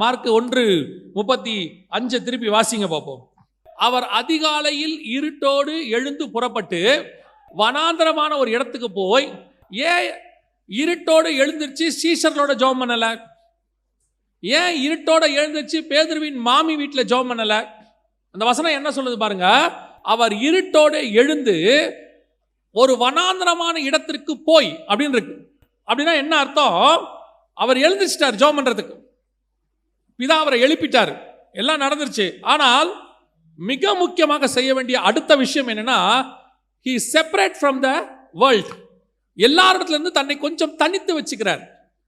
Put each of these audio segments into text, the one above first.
Mark ஒன்று முப்பத்தி அஞ்சு திருப்பி வாசிங்க பார்ப்போம். அவர் அதிகாலையில் இருட்டோடு எழுந்து புறப்பட்டு வனாந்தரமான ஒரு இடத்துக்கு போய் ஏன் இருட்டோடு எழுந்திருச்சு சீசர்களோட ஜோம் பண்ணல? ஏன் இருட்டோட எழுந்திருச்சு பேதுருவின் மாமி வீட்டில் ஜோம் பண்ணல? அந்த வசனம் என்ன சொல்லுது பாருங்க. அவர் இருட்டோடு எழுந்து ஒரு வனாந்தரமான இடத்திற்கு போய் அப்படின்னு இருக்கு அப்படின்னா என்ன அர்த்தம்? அவர் எழுந்திரிச்சிட்டார் ஜோம் பண்ணுறதுக்கு பிதா அவரை எழுப்பிட்டார். எல்லாம் நடந்துருச்சு. ஆனால் மிக முக்கியமாக செய்ய வேண்டிய அடுத்த விஷயம் என்னன்னா he separate from the world எல்லாரிடத்துலேருந்து தன்னை கொஞ்சம் தனித்து வச்சுக்கிறார்.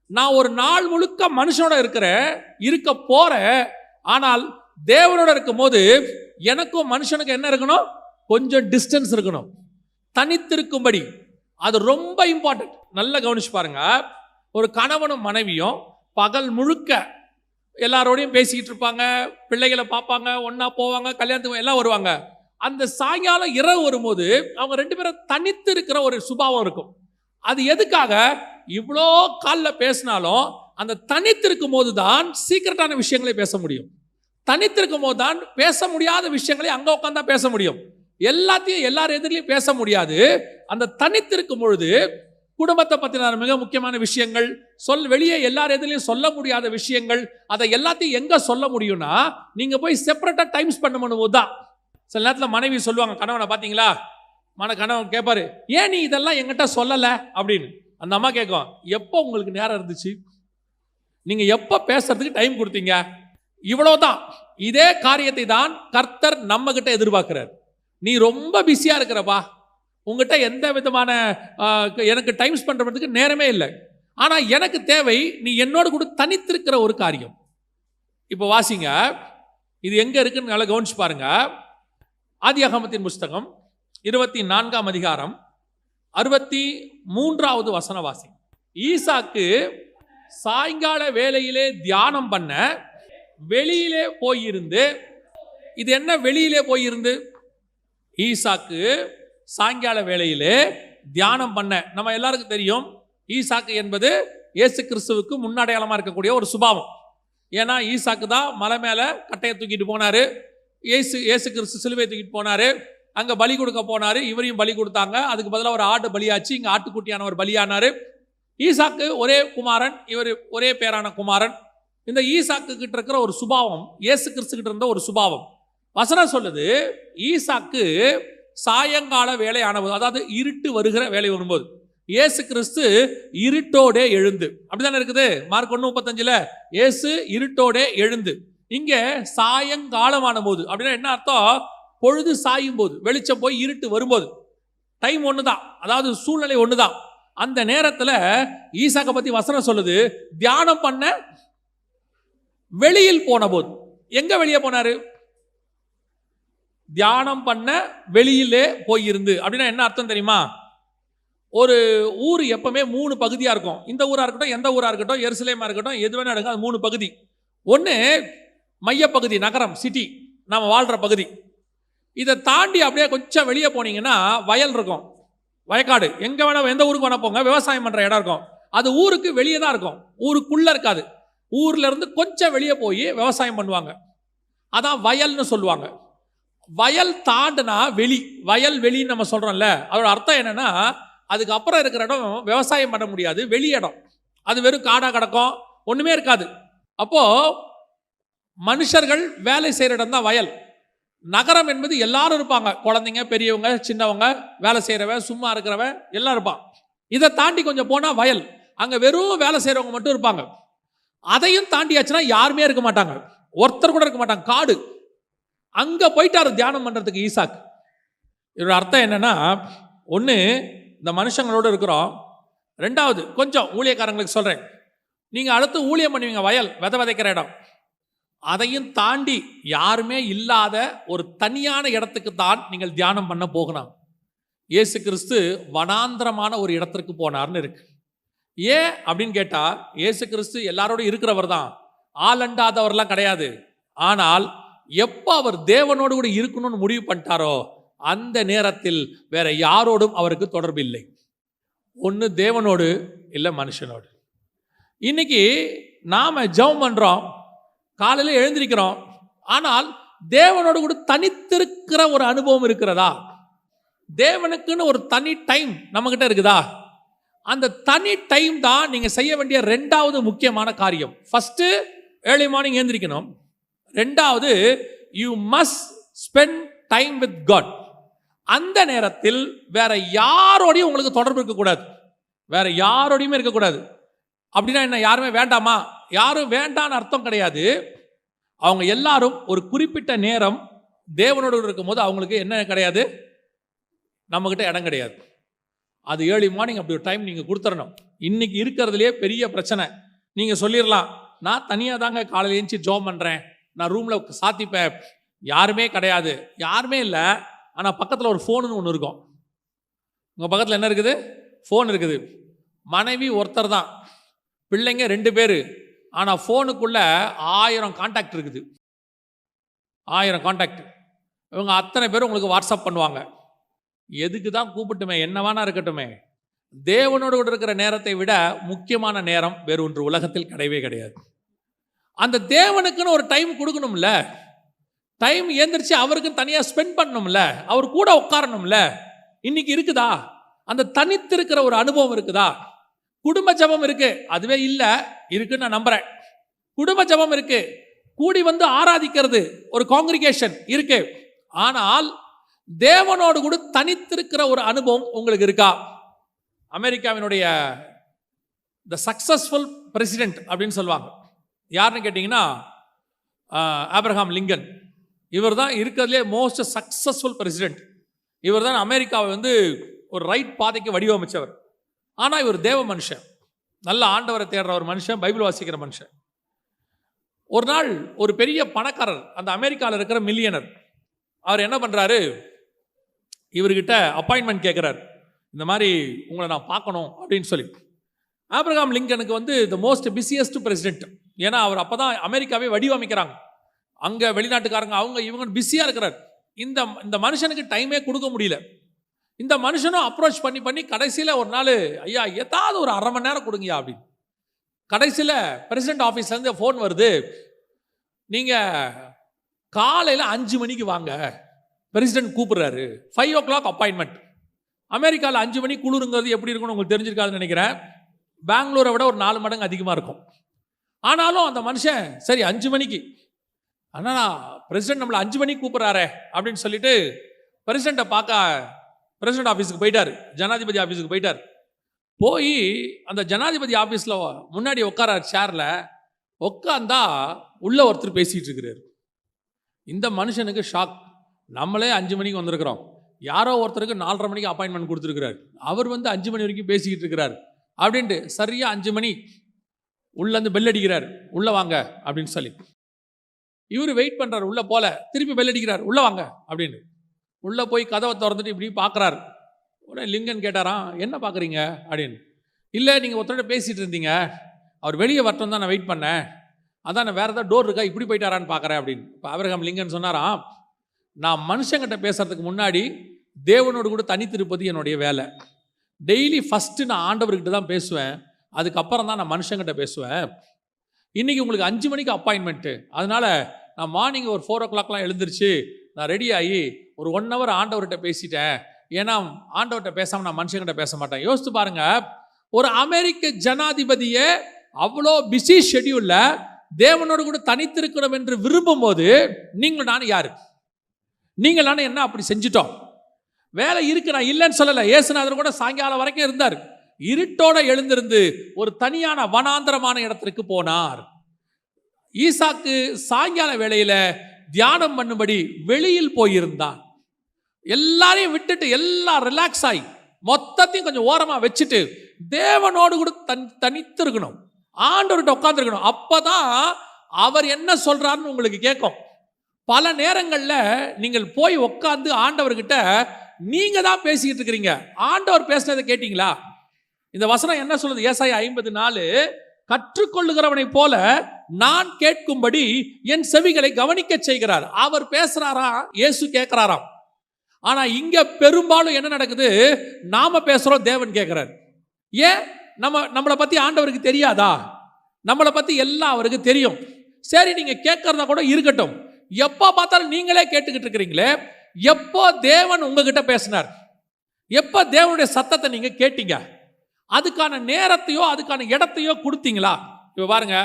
நான் ஒரு நாள் முழுக்க மனுஷனோட இருக்கிறேன் இருக்க போகிறேன் ஆனால் தேவனோட இருக்கும்போது எனக்கும் மனுஷனுக்கு என்ன இருக்கணும்? கொஞ்சம் டிஸ்டன்ஸ் இருக்கணும். தனித்திருக்கும்படி அது ரொம்ப இம்பார்ட்டன்ட் நல்லா கவனிச்சு பாருங்க. ஒரு கணவனும் மனைவியும் பகல் முழுக்க எல்லாரோடையும் பேசிக்கிட்டு இருப்பாங்க பிள்ளைகளை பார்ப்பாங்க ஒன்றா போவாங்க கல்யாணத்துக்கு எல்லாம் வருவாங்க. அந்த சாயங்காலம் இரவு வரும்போது அவங்க ரெண்டு பேரும் தனித்து இருக்கிற ஒரு சுபாவம் இருக்கும். அது எதுக்காக? இவ்வளோ காலில் பேசினாலும் அந்த தனித்திருக்கும் போது தான் சீக்கிரட்டான விஷயங்களை பேச முடியும். தனித்திருக்கும் போது தான் பேச முடியாத விஷயங்களை அங்கே உட்காந்தா பேச முடியும். எல்லாத்தையும் எல்லார் எதிரிலையும் பேச முடியாது. அந்த தனித்திருக்கும் பொழுது குடும்பத்தை பற்றின மிக முக்கியமான விஷயங்கள் சொல் வெளியே எல்லார் எதிலையும் சொல்ல முடியாத விஷயங்கள் அதை எல்லாத்தையும் எங்கே சொல்ல முடியும்னா நீங்கள் போய் செப்பரேட்டாக டைம் ஸ்பெண்ட் பண்ணும்போது தான். சில நேரத்தில் மனைவி சொல்லுவாங்க கணவனை பார்த்தீங்களா மன கணவன் கேட்பாரு ஏன் நீ இதெல்லாம் எங்கிட்ட சொல்லலை? அப்படின்னு. அந்த அம்மா கேட்கும் எப்போ உங்களுக்கு நேரம் இருந்துச்சு? நீங்கள் எப்போ பேசுறதுக்கு டைம் கொடுத்தீங்க? இவ்வளவுதான். இதே காரியத்தை தான் கர்த்தர் நம்மக்கிட்ட எதிர்பார்க்கிறார். நீ ரொம்ப பிஸியாக இருக்கிறப்பா. உங்ககிட்ட எந்த விதமான எனக்கு டைம் ஸ்பெண்ட் பண்ணுறதுக்கு நேரமே இல்லை. ஆனால் எனக்கு தேவை நீ என்னோட கூட தனித்திருக்கிற ஒரு காரியம். இப்போ வாசிங்க. இது எங்கே இருக்குன்னு நல்லா கவனிச்சு பாருங்க. ஆதி அகமத்தின் புஸ்தகம் இருபத்தி நான்காம் அதிகாரம் அறுபத்தி மூன்றாவது வசன வாசி ஈசாக்கு சாயங்கால வேலையிலே தியானம் பண்ண வெளியிலே போயிருந்து இது என்ன வெளியிலே போயிருந்து? ஈசாக்கு சாயங்கால வேலையிலே தியானம் பண்ண. நம்ம எல்லாருக்கும் தெரியும் ஈசாக்கு என்பது இயேசு கிறிஸ்துவுக்கு முன்னடையாளமாக இருக்கக்கூடிய ஒரு சுபாவம். ஏன்னா ஈசாக்கு தான் மலை மேலே கட்டையை தூக்கிட்டு போனார். இயேசு இயேசு கிறிஸ்து சிலுவை தூக்கிட்டு போனாரு. அங்கே பலி கொடுக்க போனார். இவரையும் பலி கொடுத்தாங்க. அதுக்கு பதிலாக ஒரு ஆடு பலியாச்சு. இங்க ஆட்டுக்குட்டியானவர் பலியானாரு. ஈசாக்கு ஒரே குமாரன் இவர் ஒரே பேரான குமாரன். இந்த ஈசாக்கு கிட்ட இருக்கிற ஒரு சுபாவம் இயேசு கிறிஸ்து கிட்ட இருந்த ஒரு சுபாவம். வசனம் சொல்லுது ஈசாக்கு சாயங்கால வேலை ஆனபோது அதாவது இருட்டு வருகிற வேலை வரும்போது இயேசு கிறிஸ்து இருட்டோடே எழுந்து. அப்படிதானே இருக்குது? மார்க் ஒன்று முப்பத்தஞ்சில் இயேசு இருட்டோடே எழுந்து. இங்கே சாயங்காலமான போது அப்படின்னா என்ன அர்த்தம்? பொழுது சாயும் போது வெளிச்சம் போய் இருட்டு வரும்போது. டைம் ஒன்று தான் அதாவது சூழ்நிலை ஒன்று தான் அந்த நேரத்தில் ஈசாக்கை பற்றி வசனம் சொல்லுது தியானம் பண்ண வெளியில் போன போது எங்கே வெளியே போனார்? தியானம் பண்ண வெளியிலே போயிருந்து. அப்படின்னா என்ன அர்த்தம் தெரியுமா? ஒரு ஊர் எப்பவுமே மூணு பகுதியாக இருக்கும். இந்த ஊராக இருக்கட்டும் எந்த ஊராக இருக்கட்டும் எருசலேமாக இருக்கட்டும் எது வேணா எடுக்கும் அது மூணு பகுதி. ஒன்று மையப்பகுதி நகரம் சிட்டி நம்ம வாழ்கிற பகுதி. இதை தாண்டி அப்படியே கொஞ்சம் வெளியே போனீங்கன்னா வயல் இருக்கும். வயக்காடு. எங்கே வேணா எந்த ஊருக்கு வேணா போங்க. விவசாயம் பண்ணுற இடம் இருக்கும். அது ஊருக்கு வெளியே தான் இருக்கும். ஊருக்குள்ளே இருக்காது. ஊர்லேருந்து கொஞ்சம் வெளியே போய் விவசாயம் பண்ணுவாங்க. அதான் வயல்னு சொல்லுவாங்க. வயல் தாண்டுனா வெளி. வயல் வெளின்னு நம்ம சொல்கிறோம்ல அதோட அர்த்தம் என்னன்னா அதுக்கப்புறம் இருக்கிற இடம் விவசாயம் பண்ண முடியாது வெளி இடம். அது வெறும் காடாக கிடக்கும் ஒன்றுமே இருக்காது. அப்போது மனுஷர்கள் வேலை செய்கிற இடம் தான் வயல். நகரம் என்பது எல்லாரும் இருப்பாங்க. குழந்தைங்க பெரியவங்க சின்னவங்க வேலை செய்யறவன் சும்மா இருக்கிறவன் எல்லாம் இருப்பான் இதை தாண்டி கொஞ்சம் போனால் வயல். அங்கே வெறும் வேலை செய்கிறவங்க மட்டும் இருப்பாங்க. அதையும் தாண்டியாச்சுன்னா யாருமே இருக்க மாட்டாங்க. ஒருத்தர் கூட இருக்க மாட்டாங்க. காடு. அங்கே போயிட்டார் தியானம் பண்ணுறதுக்கு ஈசாக். இதோட அர்த்தம் என்னென்னா ஒன்று இந்த மனுஷங்களோட இருக்கிறோம். ரெண்டாவது கொஞ்சம் ஊழியக்காரங்களுக்கு சொல்கிறேன் நீங்கள் அடுத்து ஊழியம் பண்ணுவீங்க வயல் விதை விதைக்கிற இடம். அதையும் தாண்டி யாருமே இல்லாத ஒரு தனியான இடத்துக்கு தான் நீங்கள் தியானம் பண்ண போகணும். இயேசு கிறிஸ்து வனாந்திரமான ஒரு இடத்திற்கு போனார்னு இருக்கு. ஏன் அப்படின்னு கேட்டால் இயேசு கிறிஸ்து எல்லாரோடும் இருக்கிறவர் தான். ஆளண்டாதவர்லாம் கிடையாது. ஆனால் எப்போ அவர் தேவனோடு கூட இருக்கணும்னு முடிவு பண்ணிட்டாரோ அந்த நேரத்தில் வேற யாரோடும் அவருக்கு தொடர்பு இல்லை ஒன்று தேவனோடு இல்லை மனுஷனோடு. இன்னைக்கு நாம் ஜெபம் பண்ணுறோம் காலையில் எழுந்திருக்கிறோம் ஆனால் தேவனோடு கூட தனித்திருக்கிற ஒரு அனுபவம் இருக்கிறதா? தேவனுக்குன்னு ஒரு தனி டைம் நம்மக்கிட்ட இருக்குதா? அந்த தனி டைம் தான் நீங்கள் செய்ய வேண்டிய ரெண்டாவது முக்கியமான காரியம். ஃபஸ்ட்டு ஏர்லி மார்னிங் எழுந்திரிக்கணும். ரெண்டாவது you must spend time with God அந்த நேரத்தில் வேற யாரோடையும் உங்களுக்கு தொடர்பு இருக்கக்கூடாது. வேற யாரோடையுமே இருக்கக்கூடாது. அப்படின்னா என்ன யாருமே வேண்டாமா? யாரும் வேண்டான்னு அர்த்தம் கிடையாது. அவங்க எல்லாரும் ஒரு குறிப்பிட்ட நேரம் தேவனோடு இருக்கும்போது அவங்களுக்கு என்ன கிடையாது? நம்மக்கிட்ட இடம் கிடையாது. அது ஏர்லி மார்னிங் அப்படி ஒரு டைம் நீங்கள் கொடுத்துடணும். இன்னைக்கு இருக்கிறதுலையே பெரிய பிரச்சனை. நீங்கள் சொல்லிடலாம் நான் தனியாக தாங்க காலையில் எழுந்துச்சி ஜோம் பண்ணுறேன் நான் ரூமில் சாத்திப்பேன். யாருமே கிடையாது. யாருமே இல்லை. ஆனால் பக்கத்தில் ஒரு ஃபோனுன்னு ஒன்று இருக்கும். உங்கள் பக்கத்தில் என்ன இருக்குது? ஃபோன் இருக்குது. மனைவி ஒருத்தர் தான். பிள்ளைங்க ரெண்டு பேர். ஆனால் ஃபோனுக்குள்ளே ஆயிரம் காண்டாக்ட் இருக்குது. ஆயிரம் காண்டாக்ட் இவங்க அத்தனை பேரும் உங்களுக்கு வாட்ஸ்அப் பண்ணுவாங்க. எதுக்கு தான் கூப்பிட்டுமே என்ன வேணா இருக்கட்டுமே. தேவனோடு கூட இருக்கிற நேரத்தை விட முக்கியமான நேரம் வேறு ஒன்று உலகத்தில் கிடையவே கிடையாது. அந்த தேவனுக்குன்னு ஒரு டைம் கொடுக்கணும்ல. டைம் ஏந்திரிச்சு அவருக்கு தனியாக ஸ்பெண்ட் பண்ணணும்ல அவர் கூட உட்காரணும்ல இன்னைக்கு இருக்குதா? அந்த தனித்திருக்கிற ஒரு அனுபவம் இருக்குதா? குடும்ப ஜபம் இருக்கு அதுவே இல்லை இருக்குன்னு நான் நம்புறேன். குடும்ப ஜபம் இருக்கு கூடி வந்து ஆராதிக்கிறது ஒரு காங்கிரிகேஷன் இருக்கு. ஆனால் தேவனோடு கூட தனித்திருக்கிற ஒரு அனுபவம் உங்களுக்கு இருக்கா? அமெரிக்காவினுடைய த சக்சஸ்ஃபுல் பிரசிடென்ட் அப்படின்னு சொல்லுவாங்க. யாருன்னு கேட்டிங்கன்னா ஆப்ரஹாம் லிங்கன். இவர் தான் இருக்கிறதுலே மோஸ்ட் சக்ஸஸ்ஃபுல் பிரசிடென்ட் இவர் தான் அமெரிக்காவை வந்து ஒரு ரைட் பாதைக்கு வடிவமைச்சவர். ஆனால் இவர் தேவ மனுஷன். நல்ல ஆண்டவரை தேடுற ஒரு மனுஷன் பைபிள் வாசிக்கிற மனுஷன். ஒரு நாள் ஒரு பெரிய பணக்காரர் அந்த அமெரிக்காவில் இருக்கிற மில்லியனர் அவர் என்ன பண்ணுறாரு இவர்கிட்ட அப்பாயின்மெண்ட் கேட்குறாரு இந்த மாதிரி உங்களை நான் பார்க்கணும் அப்படின்னு சொல்லி. ஆப்ரகாம் லிங்கனுக்கு வந்து த மோஸ்ட் பிஸியஸ்ட் பிரசிடென்ட் ஏன்னா அவர் அப்போ தான் அமெரிக்காவே வடிவமைக்கிறாங்க. அங்கே வெளிநாட்டுக்காரங்க அவங்க இவங்க பிஸியாக இருக்கிறார். இந்த இந்த மனுஷனுக்கு டைமே கொடுக்க முடியல. இந்த மனுஷனும் அப்ரோச் பண்ணி பண்ணி கடைசியில் ஒரு நாள் ஐயா ஏதாவது ஒரு அரை மணி நேரம் கொடுங்கயா அப்படின்னு. கடைசியில் பிரசிடென்ட் ஆஃபீஸ்லேருந்து ஃபோன் வருது. நீங்கள் காலையில் அஞ்சு மணிக்கு வாங்க. பிரசிடென்ட் கூப்பிடுறாரு. ஃபைவ் ஓ கிளாக் அப்பாயின்மெண்ட் அமெரிக்காவில் அஞ்சு மணி குளிருங்கிறது எப்படி இருக்கும்னு உங்களுக்கு தெரிஞ்சிருக்காதுன்னு நினைக்கிறேன். பெங்களூரை விட ஒரு நாலு மடங்கு அதிகமாக இருக்கும். ஆனாலும் அந்த மனுஷன் சரி அஞ்சு மணிக்கு. ஆனால் பிரசிடென்ட் நம்மளை அஞ்சு மணிக்கு கூப்பிட்றாரே அப்படின்னு சொல்லிட்டு பிரசிடெண்ட்டை பார்க்க பிரசிடென்ட் ஆஃபீஸுக்கு போயிட்டார். ஜனாதிபதி ஆஃபீஸுக்கு போயிட்டார். போய் அந்த ஜனாதிபதி ஆஃபீஸில் முன்னாடி உட்கார சேரில் உட்காந்தா உள்ள ஒருத்தர் பேசிகிட்டு இருக்கிறார். இந்த மனுஷனுக்கு ஷாக் நம்மளே அஞ்சு மணிக்கு வந்திருக்கிறோம். யாரோ ஒருத்தருக்கு நாலரை மணிக்கு அப்பாயின்மெண்ட் கொடுத்துருக்கிறார். அவர் வந்து அஞ்சு மணி வரைக்கும் பேசிக்கிட்டு இருக்கிறார். அப்படின்ட்டு சரியாக அஞ்சு மணி உள்ளேருந்து பெல் அடிக்கிறார். உள்ளே வாங்க அப்படின்னு சொல்லி. இவர் வெயிட் பண்ணுறாரு உள்ளே போல. திருப்பி பெல் அடிக்கிறார் உள்ளே வாங்க அப்படின்னு. உள்ளே போய் கதவை திறந்துட்டு இப்படி பார்க்குறாரு உடனே லிங்கன் கேட்டாராம் என்ன பார்க்குறீங்க அப்படின்னு. இல்லை நீங்கள் ஒருத்தரோட பேசிகிட்டு இருந்தீங்க. அவர் வெளியே வரட்டும் தான் நான் வெயிட் பண்ணேன். அதான் நான் வேறு ஏதாவது டோர் இருக்கா இப்படி போயிட்டாரான்னு பார்க்குறேன் அப்படின்னு. இப்போ அபிரகாம் லிங்கன் சொன்னாராம் நான் மனுஷங்கிட்ட பேசுறதுக்கு முன்னாடி தேவனோடு கூட தனித்திருப்பது என்னுடைய வேலை. டெய்லி ஃபஸ்ட்டு நான் ஆண்டவர்கிட்ட தான் பேசுவேன். அதுக்கப்புறம் தான் நான் மனுஷங்கிட்ட பேசுவேன். இன்றைக்கி உங்களுக்கு அஞ்சு மணிக்கு அப்பாயின்மெண்ட்டு அதனால் நான் மார்னிங் ஒரு ஃபோர் ஓ கிளாக்லாம் எழுந்துருச்சு நான் ரெடி ஆகி ஒரு ஒன் ஹவர் ஆண்டவர்கிட்ட பேசிட்டேன். ஏன்னா ஆண்டவர்கிட்ட பேசாமல் நான் மனுஷங்கிட்ட பேச மாட்டேன். யோசித்து பாருங்க ஒரு அமெரிக்க ஜனாதிபதியே அவ்வளோ பிஸி ஷெடியூலில் தேவனோடு கூட தனித்திருக்கணும் என்று விரும்பும் போது நீங்கள் நான் யார்? நீங்கள் நானும் என்ன அப்படி செஞ்சிட்டோம்? வேலை இருக்கு நான் இல்லைன்னு சொல்லலை. ஏசுநாதர் கூட சாயங்காலம் வரைக்கும் இருந்தார். இருட்டோட எழுந்திருந்து ஒரு தனியான வனாந்தரமான இடத்திற்கு போனார். ஈசாக்கு சாயங்கால வேளையில் தியானம் பண்ணும்படி வெளியில் போயிருந்தான். எல்லாரையும் விட்டுட்டு எல்லாம் ரிலாக்ஸ் ஆகி மொத்தத்தையும் கொஞ்சம் ஓரமாக வச்சுட்டு தேவனோடு கூட தன் தனித்து இருக்கணும் ஆண்டவர்கிட்ட உட்காந்துருக்கணும் அப்பதான் அவர் என்ன சொல்கிறாருன்னு உங்களுக்கு கேட்கும். பல நேரங்களில் நீங்கள் போய் உட்காந்து ஆண்டவர்கிட்ட நீங்கள் தான் பேசிக்கிட்டு இருக்கிறீங்க. ஆண்டவர் பேசுனதை கேட்டிங்களா? இந்த வசனம் என்ன சொல்லுது? ஏசாய் ஐம்பது நாலு கற்றுக்கொள்ளுகிறவனை போல நான் கேட்கும்படி என் செவிகளை கவனிக்க செய்கிறார். அவர் பேசுறாரா? இயேசு கேட்கிறாராம். ஆனா இங்க பெரும்பாலும் என்ன நடக்குது? நாம பேசுறோம் தேவன் கேட்கிறார். ஏன்? நம்ம நம்மளை பத்தி ஆண்டவருக்கு தெரியாதா? நம்மளை பத்தி எல்லாம் அவருக்கு தெரியும். சரி நீங்க கேட்கறதா கூட இருக்கட்டும். எப்போ பார்த்தாலும் நீங்களே கேட்டுக்கிட்டு இருக்கிறீங்களே எப்போ தேவன் உங்ககிட்ட பேசினார்? எப்போ தேவனுடைய சத்தத்தை நீங்க கேட்டீங்க? அதுக்கான நேரத்தையோ அதுக்கான இடத்தையோ கொடுத்தீங்களா? இப்போ பாருங்க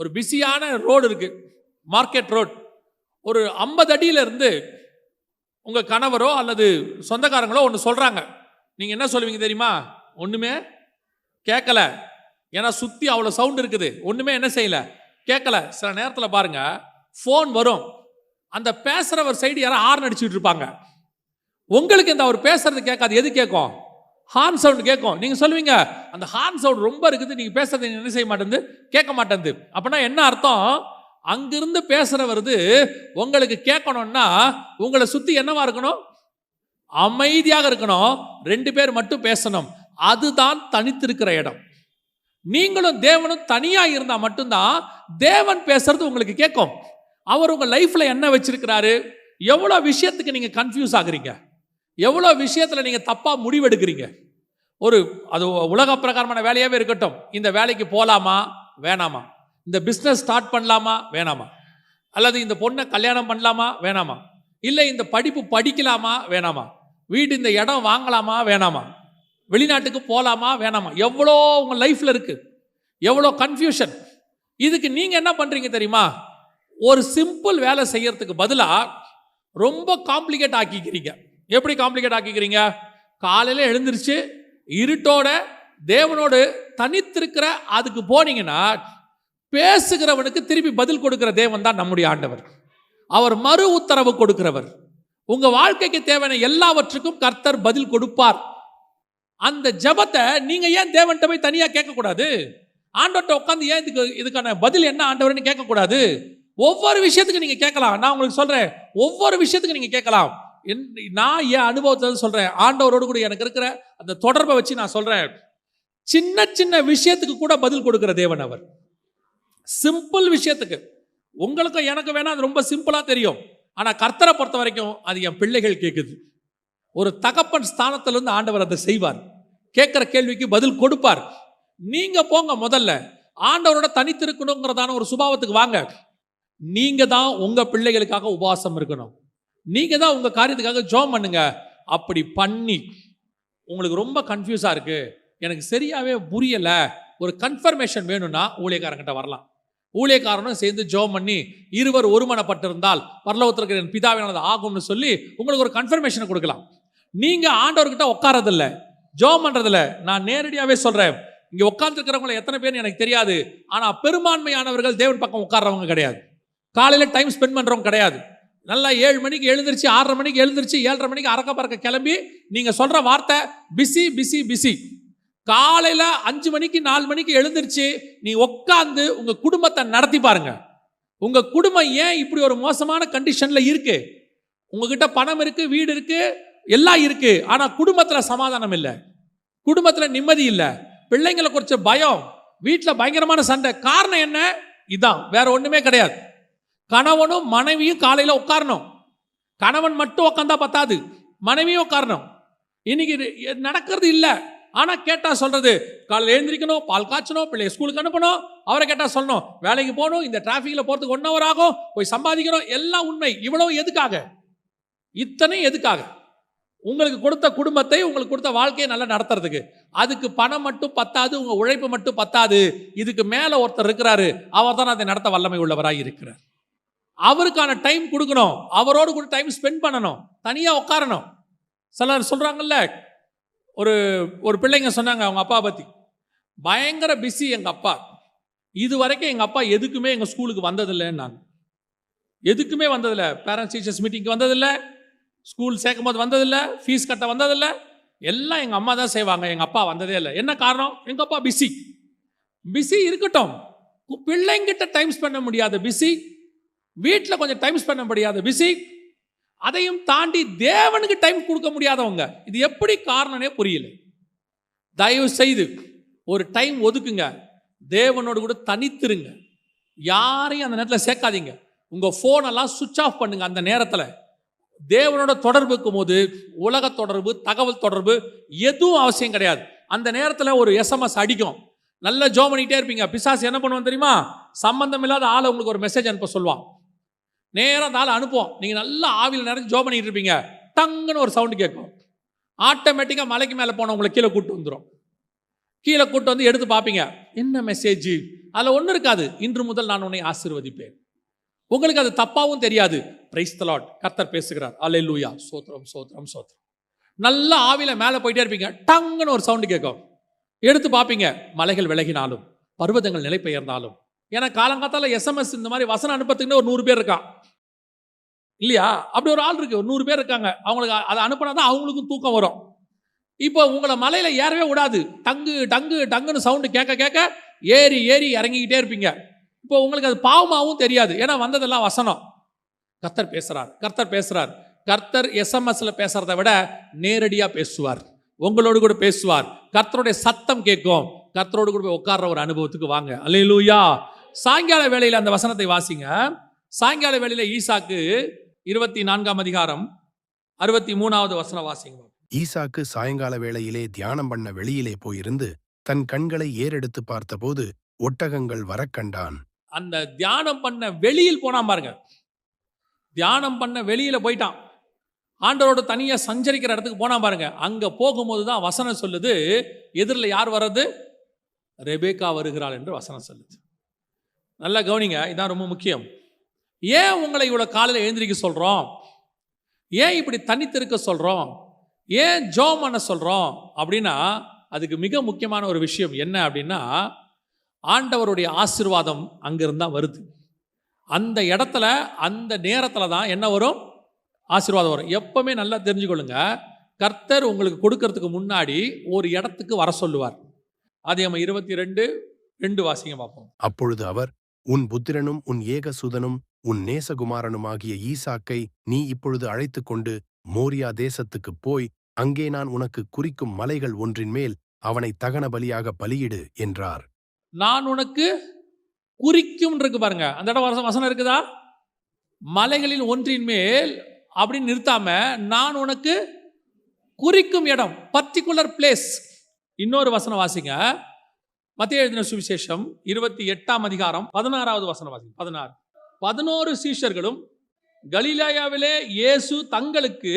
ஒரு பிஸியான ரோடு இருக்கு. Market road. ஒரு ஐம்பது அடியிலிருந்து உங்கள் கணவரோ அல்லது சொந்தக்காரங்களோ ஒன்று சொல்கிறாங்க நீங்கள் என்ன சொல்லுவீங்க தெரியுமா? ஒன்றுமே கேட்கல ஏன்னா சுற்றி அவ்வளோ சவுண்ட் இருக்குது. ஒன்றுமே என்ன செய்யலை? கேட்கல சில நேரத்தில் பாருங்கள் ஃபோன் வரும். அந்த பேசுகிறவர் சைடு யாரும் ஹார்ன் அடிச்சுட்டு இருப்பாங்க. உங்களுக்கு இந்த அவர் பேசுறது கேட்காது. எது கேட்கும்? ஹார்ன் சவுண்ட் கேட்கும். நீங்கள் சொல்லுவீங்க அந்த ஹார்ன் சவுண்ட் ரொம்ப இருக்குது நீங்கள் பேசுறது என்ன செய்ய மாட்டேங்குது கேட்க மாட்டேங்குது அப்படின்னா என்ன அர்த்தம்? அங்கிருந்து பேசுறவருது உங்களுக்கு கேட்கணும்னா உங்களை சுற்றி என்னவா இருக்கணும்? அமைதியாக இருக்கணும். ரெண்டு பேர் மட்டும் பேசணும். அதுதான் தனித்திருக்கிற இடம். நீங்களும் தேவனும் தனியாக இருந்தால் மட்டும்தான் தேவன் பேசுறது உங்களுக்கு கேட்கும். அவர் உங்கள் லைஃப்பில் என்ன வச்சிருக்கிறாரு? எவ்வளோ விஷயத்துக்கு நீங்கள் கன்ஃபியூஸ் ஆகுறீங்க? எவ்வளோ விஷயத்தில் நீங்கள் தப்பாக முடிவெடுக்கிறீங்க? ஒரு அது உலக பிரகாரமான வேலையாகவே இருக்கட்டும். இந்த வேலைக்கு போகலாமா வேணாமா. இந்த பிஸ்னஸ் ஸ்டார்ட் பண்ணலாமா? வேணாமா. அல்லது இந்த பொண்ணை கல்யாணம் பண்ணலாமா? வேணாமா. இல்லை இந்த படிப்பு படிக்கலாமா? வேணாமா. வீடு இந்த இடம் வாங்கலாமா? வேணாமா. வெளிநாட்டுக்கு போகலாமா வேணாமா. எவ்வளோ உங்கள் லைஃப்பில் இருக்குது எவ்வளோ கன்ஃபியூஷன் இதுக்கு நீங்கள் என்ன பண்ணுறீங்க தெரியுமா? ஒரு சிம்பிள் வேலை செய்கிறதுக்கு பதிலாக ரொம்ப காம்ப்ளிகேட் ஆக்கிக்கிறீங்க. எப்படி காம்ப்ளிகேட் ஆக்கிக்கிறீங்க? காலையில் எழுந்திருச்சு இருட்டோட தேவனோடு தனித்திருக்கிற அதுக்கு போனீங்கன்னா பேசுகிறவனுக்கு திருப்பி பதில் கொடுக்கிற தேவன் தான் நம்முடைய ஆண்டவர். அவர் மறு உத்தரவு கொடுக்கிறவர். உங்கள் வாழ்க்கைக்கு தேவையான எல்லாவற்றுக்கும் கர்த்தர் பதில் கொடுப்பார். அந்த ஜெபத்தை நீங்கள் ஏன் தேவன்கிட்ட போய் தனியாக கேட்கக்கூடாது? ஆண்டவர்கிட்ட உட்காந்து ஏன் இதுக்கு இதுக்கான பதில் என்ன ஆண்டவர்னு கேட்கக்கூடாது? ஒவ்வொரு விஷயத்துக்கு நீங்கள் கேட்கலாம். நான் உங்களுக்கு சொல்கிறேன் ஒவ்வொரு விஷயத்துக்கு நீங்கள் கேட்கலாம். என்- நான் என் அனுபவத்தை சொல்கிறேன் ஆண்டவரோடு கூட எனக்கு இருக்கிற அந்த தொடர்பை வச்சு நான் சொல்கிறேன் சின்ன சின்ன விஷயத்துக்கு கூட பதில் கொடுக்குற தேவன் அவர். சிம்பிள் விஷயத்துக்கு. உங்களுக்கும் எனக்கு வேணால் அது ரொம்ப சிம்பிளாக தெரியும். ஆனால் கர்த்தரை பொறுத்த வரைக்கும் அது என் பிள்ளைகள் கேட்குது ஒரு தகப்பன் ஸ்தானத்திலிருந்து ஆண்டவர் அதை செய்வார். கேட்குற கேள்விக்கு பதில் கொடுப்பார். நீங்கள் போங்க முதல்ல. ஆண்டவரோட தனித்திருக்கணுங்கிறதான ஒரு சுபாவத்துக்கு வாங்க. நீங்கள் தான் உங்கள் பிள்ளைகளுக்காக உபவாசம் இருக்கணும். நீங்க தான் உங்க காரியத்துக்காக ஜோம் பண்ணுங்க. அப்படி பண்ணி உங்களுக்கு ரொம்ப கன்ஃபியூஸா இருக்கு. எனக்கு சரியாவே புரியல. ஒரு கன்ஃபர்மேஷன் வேணும்னா ஊழியக்காரங்கிட்ட வரலாம். ஊழியக்காரனும் சேர்ந்து ஜோம் பண்ணி இருவர் ஒருமனப்பட்டிருந்தால் பரலோகத்திற்கு என் பிதாவினது ஆகும்னு சொல்லி உங்களுக்கு ஒரு கன்ஃபர்மேஷனை கொடுக்கலாம். நீங்க ஆண்டவர்கிட்ட உட்காரதில்ல. ஜோம் பண்றதில்ல. நான் நேரடியாவே சொல்றேன். இங்க உட்கார்ந்துருக்கிறவங்களை எத்தனை பேர் எனக்கு தெரியாது. ஆனா பெரும்பான்மையானவர்கள் தேவன் பக்கம் உட்கார்றவங்க கிடையாது. காலையில டைம் ஸ்பெண்ட் பண்றவங்க கிடையாது. நல்லா ஏழு மணிக்கு எழுந்திரிச்சு ஆறரை மணிக்கு எழுந்திரிச்சு ஏழரை மணிக்கு அறக்க பறக்க கிளம்பி நீங்கள் சொல்கிற வார்த்தை பிஸி பிஸி பிஸி. காலையில் அஞ்சு மணிக்கு நாலு மணிக்கு எழுந்திரிச்சு நீ உட்காந்து உங்கள் குடும்பத்தை நடத்தி பாருங்க. உங்கள் குடும்பம் ஏன் இப்படி ஒரு மோசமான கண்டிஷனில் இருக்கு? உங்ககிட்ட பணம் இருக்குது வீடு இருக்குது எல்லாம் இருக்குது ஆனால் குடும்பத்தில் சமாதானம் இல்லை. குடும்பத்தில் நிம்மதி இல்லை. பிள்ளைங்களை குறித்த பயம். வீட்டில் பயங்கரமான சண்டை. காரணம் என்ன? இதுதான் வேற ஒன்றுமே கிடையாது. கணவனும் மனைவியும் காலையில் உட்காரணும். கணவன் மட்டும் உட்காந்தா பத்தாது. மனைவியும் உட்காரணும். இன்னைக்கு இது நடக்கிறது இல்லை. ஆனா கேட்டா சொல்றது காலையில் எழுந்திரிக்கணும் பால் காய்ச்சணும் பிள்ளைய ஸ்கூலுக்கு அனுப்பணும். அவரை கேட்டா சொல்லணும் வேலைக்கு போகணும் இந்த டிராஃபிக்ல போறதுக்கு ஒன் ஹவர் ஆகும் போய் சம்பாதிக்கணும். எல்லாம் உண்மை. இவ்வளவு எதுக்காக? இத்தனை எதுக்காக? உங்களுக்கு கொடுத்த குடும்பத்தை உங்களுக்கு கொடுத்த வாழ்க்கையை நல்லா நடத்துறதுக்கு. அதுக்கு பணம் மட்டும் பத்தாது உங்க உழைப்பு மட்டும் பத்தாது. இதுக்கு மேல ஒருத்தர் இருக்கிறாரு. அவர் தான் அதை நடத்த வல்லமை உள்ளவராக இருக்கிறார். அவருக்கான டைம் கொடுக்கணும். அவரோடு கூட டைம் ஸ்பெண்ட் பண்ணணும். தனியாக உட்காரணும். சிலர் சொல்கிறாங்கல்ல ஒரு ஒரு பிள்ளைங்க சொன்னாங்க அவங்க அப்பா பற்றி பயங்கர பிஸி எங்கள் அப்பா. இது வரைக்கும் எங்கள் அப்பா எதுக்குமே எங்கள் ஸ்கூலுக்கு வந்ததில்லைன்னாங்க. எதுக்குமே வந்ததில்லை. பேரண்ட்ஸ் டீச்சர்ஸ் மீட்டிங்க்கு வந்ததில்லை. ஸ்கூல் சேர்க்கும் போது வந்ததில்லை. ஃபீஸ் கட்ட வந்ததில்லை. எல்லாம் எங்கள் அம்மா தான் செய்வாங்க. எங்கள் அப்பா வந்ததே இல்லை. என்ன காரணம்? எங்கள் அப்பா பிஸி பிஸி இருக்கட்டும். பிள்ளைங்கிட்ட டைம் ஸ்பெண்ட் பண்ண முடியாத. பிஸி வீட்டில் கொஞ்சம் டைம் ஸ்பெண்ட் பண்ண முடியாத. பிஸி அதையும் தாண்டி தேவனுக்கு டைம் கொடுக்க முடியாதவங்க. இது எப்படி காரணனே புரியல. தயவு செய்து ஒரு டைம் ஒதுக்குங்க. தேவனோடு கூட தனித்திருங்க. யாரையும் அந்த நேரத்தில் சேர்க்காதீங்க. உங்கள் ஃபோனெல்லாம் சுவிட்ச் ஆஃப் பண்ணுங்க அந்த நேரத்தில். தேவனோட தொடர்பு இருக்கும்போது உலக தொடர்பு தகவல் தொடர்பு எதுவும் அவசியம் கிடையாது. அந்த நேரத்தில் ஒரு எஸ்எம்எஸ் அடிக்கும். நல்ல ஜோ பண்ணிக்கிட்டே இருப்பீங்க. பிசாஸ் என்ன பண்ணுவான் தெரியுமா? சம்பந்தம் இல்லாத ஆளை உங்களுக்கு ஒரு மெசேஜ் அனுப்ப சொல்லுவான். நேராக நாள் அனுப்புவோம். நீங்கள் நல்லா ஆவியில் நிறைஞ்சு ஜோ பண்ணிட்டு இருப்பீங்க. டங்குன்னு ஒரு சவுண்டு கேட்கும். ஆட்டோமேட்டிக்காக மலைக்கு மேலே போன உங்களை கீழே கூட்டு வந்துடும் கீழே கூட்டு வந்து எடுத்து பார்ப்பீங்க. என்ன மெசேஜ் அதில் ஒன்றும் இருக்காது. இன்று முதல் நான் உன்னை ஆசிர்வதிப்பேன். உங்களுக்கு அது தப்பாகவும் தெரியாது. பிரைஸ் தலாட் கர்த்தர் பேசுகிறார். அலே லூயா சோத்திரம் சோத்திரம் சோத்திரம். நல்லா ஆவியில் மேலே போயிட்டே இருப்பீங்க. டங்குன்னு ஒரு சவுண்டு கேட்கும். எடுத்து பார்ப்பீங்க. மலைகள் விலகினாலும் பர்வதங்கள் நிலை பெயர்ந்தாலும் ஏன்னா காலங்காத்தால எஸ்எம்எஸ் இந்த மாதிரி வசனம் அனுப்புறதுக்குன்னு ஒரு நூறு பேர் இருக்கான். இல்லையா? அப்படி ஒரு ஆள் இருக்கு. ஒரு நூறு பேர் இருக்காங்க. அவங்களுக்கு அதை அனுப்பினா தான் அவங்களுக்கும் தூக்கம் வரும். இப்போ உங்களை மலையில் ஏறவே விடாது. டங்கு டங்கு டங்குன்னு சவுண்டு கேட்க கேட்க ஏறி ஏறி இறங்கிக்கிட்டே இருப்பீங்க. இப்போ உங்களுக்கு அது பாவமாகவும் தெரியாது. ஏன்னா வந்ததெல்லாம் வசனம். கர்த்தர் பேசுகிறார் கர்த்தர் பேசுகிறார் கர்த்தர் எஸ்எம்எஸ்ல பேசுறதை விட நேரடியாக பேசுவார். உங்களோடு கூட பேசுவார். கர்த்தருடைய சத்தம் கேட்கும். கர்த்தரோடு கூட போய் உட்கார்ற ஒரு அனுபவத்துக்கு வாங்க. அல்லேலூயா சாயங்கால வேளையில அந்த வசனத்தை வாசிங்க. சாயங்கால வேளையில ஈசாக்கு இருபத்தி நான்காம் அதிகாரம் அறுபத்தி மூணாவது வசனம் வாசிங்க ஈசாக்கு சாயங்கால வேளையிலே தியானம் பண்ண வெளியிலே போயிருந்து தன் கண்களை ஏறெடுத்து பார்த்தபோது ஒட்டகங்கள் வரக் கண்டான். அந்த தியானம் பண்ண வெளியில் போனான் பாருங்க. தியானம் பண்ண வெளியில போயிட்டான். ஆண்டவரோட தனியா சஞ்சரிக்கிற இடத்துக்கு போனான் பாருங்க. அங்க போகும்போது தான் வசனம் சொல்லுது. எதிரில் யார் வர்றது? ரெபேக்கா வருகிறாள் என்று வசனம் சொல்லுது. நல்லா கவனிங்க இதான் ரொம்ப முக்கியம். ஏன் உங்களை இவ்வளோ காலையில் எழுந்திரிக்க சொல்கிறோம் ஏன் இப்படி தனித்திருக்க சொல்கிறோம் ஏன் ஜோம் பண்ண சொல்கிறோம் அப்படின்னா அதுக்கு மிக முக்கியமான ஒரு விஷயம் என்ன அப்படின்னா ஆண்டவருடைய ஆசீர்வாதம் அங்கிருந்தா வருது. அந்த இடத்துல அந்த நேரத்தில் தான் என்ன வரும்? ஆசீர்வாதம் வரும். எப்பவுமே நல்லா தெரிஞ்சுக்கொள்ளுங்க. கர்த்தர் உங்களுக்கு கொடுக்கறதுக்கு முன்னாடி ஒரு இடத்துக்கு வர சொல்லுவார். அது நம்ம இருபத்தி ரெண்டு ரெண்டு வாசிங்க பார்ப்போம். அப்பொழுது அவர் உன் புத்திரனும் உன் ஏகசுதனும் உன் நேசகுமாரனுமாகிய ஈசாக்கை நீ இப்பொழுது அழைத்துக் கொண்டு மோரியா தேசத்துக்குப் போய் அங்கே நான் உனக்கு குறிக்கும் மலைகள் ஒன்றின் மேல் அவனை தகன பலியாக பலியிடு என்றார். நான் உனக்கு குறிக்கும் இருக்கு பாருங்க. அந்த இடம் வசனம் இருக்குதா? மலைகளில் ஒன்றின் மேல் அப்படின்னு நிறுத்தாம நான் உனக்கு குறிக்கும் இடம் பர்டிகுலர் பிளேஸ் இன்னொரு வசனம் வாசிங்க. மத்திய எழுதின சுவிசேஷம் இருபத்தி எட்டாம் அதிகாரம் பதினாறாவது வசனம் வாசிங்க. பதினாறு. பதினோரு சீஷர்களும் கலிலாயாவிலே இயேசு தங்களுக்கு